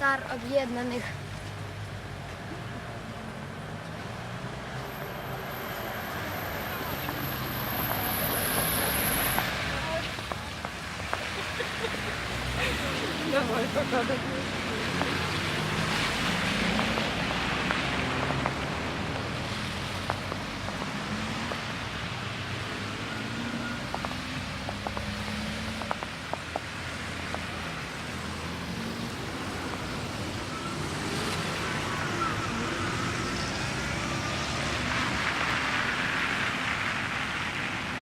Star Objednanych. Dawaj, kochany.